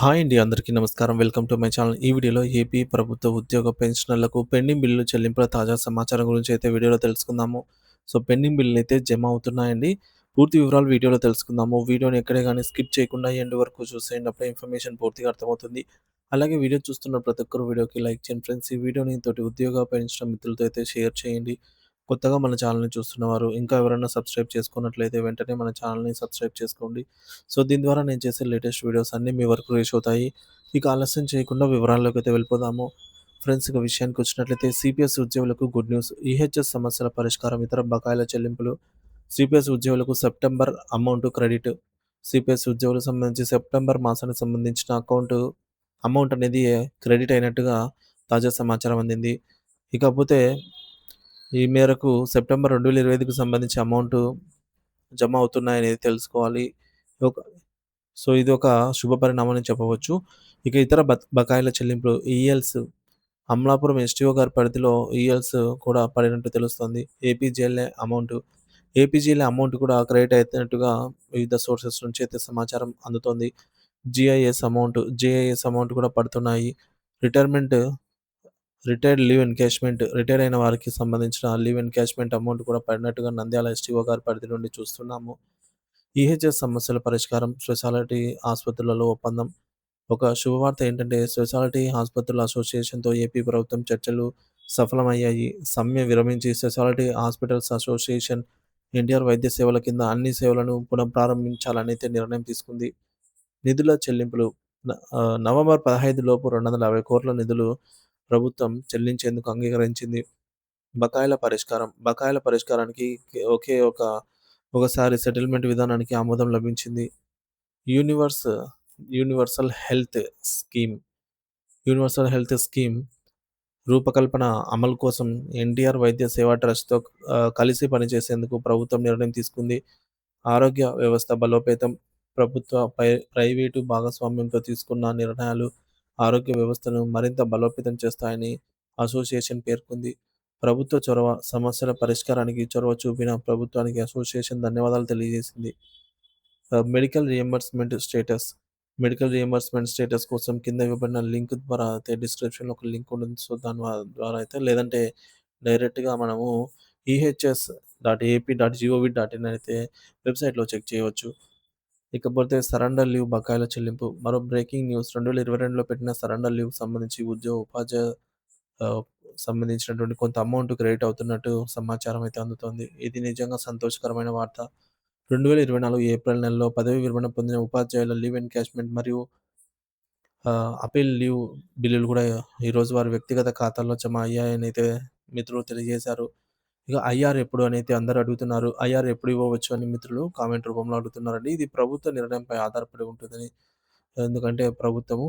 Hi అండి. అందరికీ నమస్కారం. Welcome to my channel. ఈ వీడియోలో ఏపీ ప్రభుత్వ ఉద్యోగ పెన్షనర్లకు పెండింగ్ బిల్లులు చెల్లింపుల తాజా సమాచారం గురించి అయితే వీడియోలో తెలుసుకుందాము. సో, పెండింగ్ బిల్లులైతే జమ అవుతున్నాయండి. పూర్తి వివరాలు వీడియోలో తెలుసుకుందాము. వీడియోని ఎక్కడే కానీ స్కిప్ చేయకుండా ఎండ్ వరకు చూసేయండి. అప్పుడే ఇన్ఫర్మేషన్ పూర్తిగా అర్థమవుతుంది. అలాగే వీడియో చూస్తున్న ప్రతి ఒక్కరు వీడియోకి లైక్ చేయండి ఫ్రెండ్స్. ఈ వీడియోని తోటి ఉద్యోగ పెన్షన్ మిత్రులతో అయితే షేర్ చేయండి. కొత్తగా మన ఛానల్‌ని చూస్తున్నవారు ఇంకా ఎవరైనా సబ్స్క్రైబ్ చేసుకున్నట్లయితే వెంటనే మన ఛానల్‌ని సబ్స్క్రైబ్ చేసుకోండి. సో, దీని ద్వారా నేను చేసే లేటెస్ట్ వీడియోస్ అన్నీ మీ వరకు రీచ్ అవుతాయి. ఇక ఆలస్యం చేయకుండా వివరాల్లోకైతే వెళ్ళిపోదాము. ఫ్రెండ్స్ ఇక విషయానికొచ్చినట్లయితే సిపిఎస్ ఉద్యోగులకు గుడ్ న్యూస్. ఈహెచ్ఎస్ సమస్యల పరిష్కారం, ఇతర బకాయిల చెల్లింపులు. సిపిఎస్ ఉద్యోగులకు సెప్టెంబర్ అమౌంట్ క్రెడిట్. సిపిఎస్ ఉద్యోగులకు సంబంధించి సెప్టెంబర్ మాసానికి సంబంధించిన అకౌంట్ అమౌంట్ అనేది క్రెడిట్ అయినట్టుగా తాజా సమాచారం అందింది. ఇకపోతే ఈ మేరకు సెప్టెంబర్ 2025కి సంబంధించి అమౌంట్ జమ అవుతున్నాయనేది తెలుసుకోవాలి. ఒక సో, ఇది ఒక శుభ పరిణామం అని చెప్పవచ్చు. ఇక ఇతర బ బకాయిల చెల్లింపులు ఈఎల్స్ అమలాపురం ఎస్టీఓ గారి పరిధిలో ఈఎల్స్ కూడా పడినట్టు తెలుస్తుంది ఏపీజీఎల్ఏ అమౌంట్ ఏపీజీఎల్ఏ అమౌంట్ కూడా క్రెడిట్ అయినట్టుగా వివిధ సోర్సెస్ నుంచి అయితే సమాచారం అందుతోంది. జిఐఎస్ అమౌంట్, జిఐఎస్ అమౌంట్ కూడా పడుతున్నాయి. Retirement retired leave encashment retire అయిన వారికి సంబంధించిన లీవ్ ఎన్‌కేష్‌మెంట్ అమౌంట్ కూడా పడినట్టుగా నంద్యాల ఎస్టీఓ గారి పరిధి నుండి చూస్తున్నాము. ఈహెచ్ఎస్ సమస్యల పరిష్కారం, స్పెషాలిటీ ఆసుపత్రులలో ఒప్పందం. ఒక శుభవార్త ఏంటంటే స్పెషాలిటీ ఆసుపత్రుల అసోసియేషన్‌తో ఏపీ ప్రభుత్వం చర్చలు సఫలమయ్యాయి. సమ్మె విరమించి స్పెషాలిటీ హాస్పిటల్స్ అసోసియేషన్ ఎన్టీఆర్ వైద్య సేవల కింద అన్ని సేవలను పునఃప్రారంభించాలనైతే నిర్ణయం తీసుకుంది. నిధుల చెల్లింపులు నవంబర్ పదహైదు లోపు రెండు వందల యాభై కోట్ల నిధులు ప్రభుత్వం చెల్లించేందుకు అంగీకరించింది. బకాయిల పరిష్కారం బకాయిల పరిష్కారానికి ఒకే ఒక ఒకసారి సెటిల్మెంట్ విధానానికి ఆమోదం లభించింది. Universe universal health scheme universal health scheme రూపకల్పన అమలు కోసం ఎన్టీఆర్ వైద్య సేవా ట్రస్ట్‌తో కలిసి పనిచేసేందుకు ప్రభుత్వం నిర్ణయం తీసుకుంది. ఆరోగ్య వ్యవస్థ బలోపేతం ప్రభుత్వ, ప్రై ప్రైవేటు భాగస్వామ్యంతో తీసుకున్న నిర్ణయాలు ఆరోగ్య వ్యవస్థను మరింత బలోపేతం చేస్తాయని అసోసియేషన్ పేర్కొంది. ప్రభుత్వ చొరవ సమస్యల పరిష్కారానికి చొరవ చూపిన ప్రభుత్వానికి అసోసియేషన్ ధన్యవాదాలు తెలియజేసింది. Medical reimbursement status medical reimbursement status కోసం కింద ఇవ్వబడిన లింక్ ద్వారా అయితే డిస్క్రిప్షన్‌లో ఒక లింక్ ఉంటుంది. సో, దాని ద్వారా అయితే లేదంటే డైరెక్ట్‌గా మనము EHS dot AP dot GOV dot in అయితే వెబ్‌సైట్‌లో చెక్ చేయవచ్చు. ఇకపోతే సరెండర్ లీవ్ బకాయిల చెల్లింపు. మరో బ్రేకింగ్ న్యూస్ 2022లో పెట్టిన సరెండర్ లీవ్ సంబంధించి ఉద్యోగ, ఉపాధ్యాయ సంబంధించినటువంటి కొంత అమౌంట్ క్రెడిట్ అవుతున్నట్టు సమాచారం అయితే అందుతోంది. ఇది నిజంగా సంతోషకరమైన వార్త. 2024 ఏప్రిల్ నెలలో పదవీ విరమణ పొందిన ఉపాధ్యాయుల లీవ్ ఎన్కాష్మెంట్ మరియు అపీల్ లీవ్ బిల్లులు కూడా ఈరోజు వారి వ్యక్తిగత ఖాతాల్లో జమ అయ్యాయనైతే మిత్రులు తెలియజేశారు. ఇక ఐఆర్ ఎప్పుడు అనైతే అందరూ అడుగుతున్నారు. ఐఆర్ ఎప్పుడు ఇవ్వవచ్చు అని మిత్రులు కామెంట్ రూపంలో అడుగుతున్నారండి. ఇది ప్రభుత్వ నిర్ణయంపై ఆధారపడి ఉంటుందని. ఎందుకంటే ప్రభుత్వము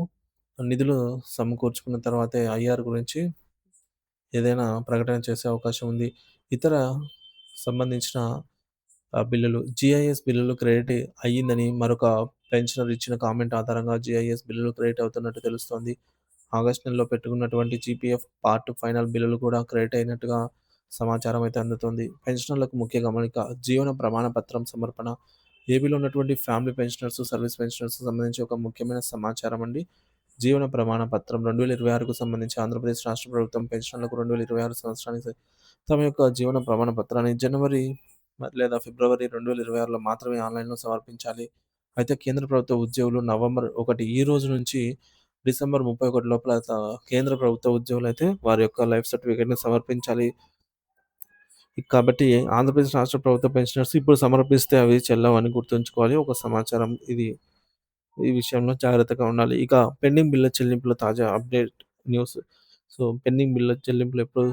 నిధులు సమకూర్చుకున్న తర్వాతే ఐఆర్ గురించి ఏదైనా ప్రకటన చేసే అవకాశం ఉంది. ఇతర సంబంధించిన బిల్లులు జిఐఎస్ బిల్లులు క్రెడిట్ అయ్యిందని మరొక పెన్షనర్ ఇచ్చిన కామెంట్ ఆధారంగా జిఐఎస్ బిల్లులు క్రెడిట్ అవుతున్నట్టు తెలుస్తోంది. ఆగస్ట్ నెలలో పెట్టుకున్నటువంటి జీపీఎఫ్ పార్ట్ ఫైనల్ బిల్లులు కూడా క్రెడిట్ అయినట్టుగా సమాచారం అయితే అందుతోంది. పెన్షనర్లకు ముఖ్య గమనిక జీవన ప్రమాణ పత్రం సమర్పణ. ఏపీలో ఉన్నటువంటి ఫ్యామిలీ పెన్షనర్స్, సర్వీస్ పెన్షనర్స్ సంబంధించి ఒక ముఖ్యమైన సమాచారం అండి. జీవన ప్రమాణ పత్రం 2026కు సంబంధించి ఆంధ్రప్రదేశ్ రాష్ట్ర ప్రభుత్వం పెన్షన్లకు రెండు వేల ఇరవై ఆరు సంవత్సరానికి తమ యొక్క జీవన ప్రమాణ పత్రాన్ని జనవరి లేదా ఫిబ్రవరి 2026లో మాత్రమే ఆన్‌లైన్‌లో సమర్పించాలి. అయితే కేంద్ర ప్రభుత్వ ఉద్యోగులు నవంబర్ ఒకటి ఈ రోజు నుంచి డిసెంబర్ 31 లోపల కేంద్ర ప్రభుత్వ ఉద్యోగులు అయితే వారి యొక్క లైఫ్ సర్టిఫికేట్‌ని సమర్పించాలి. కాబట్టి ఆంధ్రప్రదేశ్ రాష్ట్ర ప్రభుత్వ పెన్షనర్స్ ఇప్పుడు సమర్పిస్తే అవి చెల్లవని గుర్తుంచుకోవాలి. ఒక సమాచారం ఇది. ఈ విషయంలో జాగ్రత్తగా ఉండాలి. ఇక పెండింగ్ బిల్ల చెల్లింపుల తాజా అప్డేట్ న్యూస్. సో, పెండింగ్ బిల్ల చెల్లింపులు ఎప్పుడు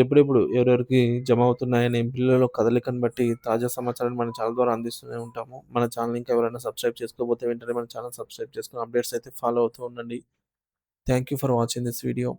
ఎప్పుడెప్పుడు ఎవరెవరికి జమ అవుతున్నాయనే బిల్లులో కదలికను బట్టి తాజా సమాచారాన్ని మన ఛానల్ ద్వారా అందిస్తూనే ఉంటాము. మన ఛానల్ ఇంకా ఎవరైనా సబ్స్క్రైబ్ చేసుకోకపోతే వెంటనే మన ఛానల్ సబ్స్క్రైబ్ చేసుకుని అప్డేట్స్ అయితే ఫాలో అవుతూ ఉండండి. Thank you for watching this video.